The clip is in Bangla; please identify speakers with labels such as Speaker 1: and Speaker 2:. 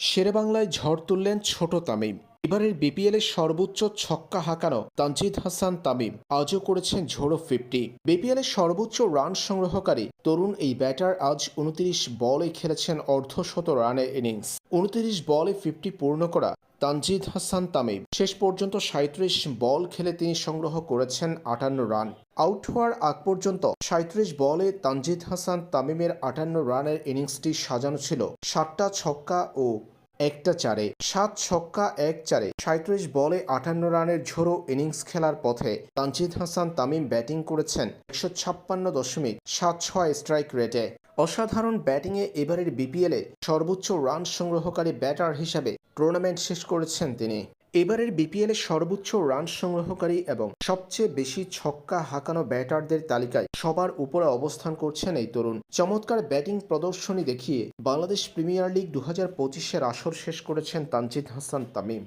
Speaker 1: শেরেবাংলায় ঝড় তুললেন ছোট তামিম। এবারের বিপিএল এর সর্বোচ্চ ছক্কা হাঁকানো তানজিদ হাসান তামিম আজও করেছেন ঝোড়ো ফিফটি বিপিএল এর সর্বোচ্চ রান সংগ্রহকারী তরুণ এই ব্যাটার আজ উনত্রিশ বলে খেলেছেন অর্ধশত রানের ইনিংস উনত্রিশ বলে ফিফটি পূর্ণ করা তানজিদ হাসান তামিম। শেষ পর্যন্ত সাঁত্রিশ বল খেলে তিনি সংগ্রহ করেছেন আটান্ন রান। আউট হওয়ার আগ পর্যন্ত সাঁত্রিশ বলে তানজিদ হাসান তামিমের আটান্ন রানের ইনিংসটি সাজানো ছিল। সাতটা ছক্কা ও একটা চারে, সাত ছক্কা, এক চারে। সাঁত্রিশ বলে আটান্ন রানের ঝোড়ো ইনিংস খেলার পথে তানজিদ হাসান তামিম ব্যাটিং করেছেন একশো ছাপ্পান্ন দশমিক সাত ছয় স্ট্রাইক রেটে। অসাধারণ ব্যাটিংয়ে এবারের বিপিএলে সর্বোচ্চ রান সংগ্রহকারী ব্যাটার হিসাবে টুর্নামেন্ট শেষ করেছেন তিনি। এবারের বিপিএল সর্বোচ্চ রান সংগ্রহকারী এবং সবচেয়ে বেশি ছক্কা হাঁকানো ব্যাটারদের তালিকায় সবার উপরে অবস্থান করছেন এই তরুণ। চমৎকার ব্যাটিং প্রদর্শনী দেখিয়ে বাংলাদেশ প্রিমিয়ার লিগ দু হাজার পঁচিশের আসর শেষ করেছেন তানজিদ হাসান তামিম।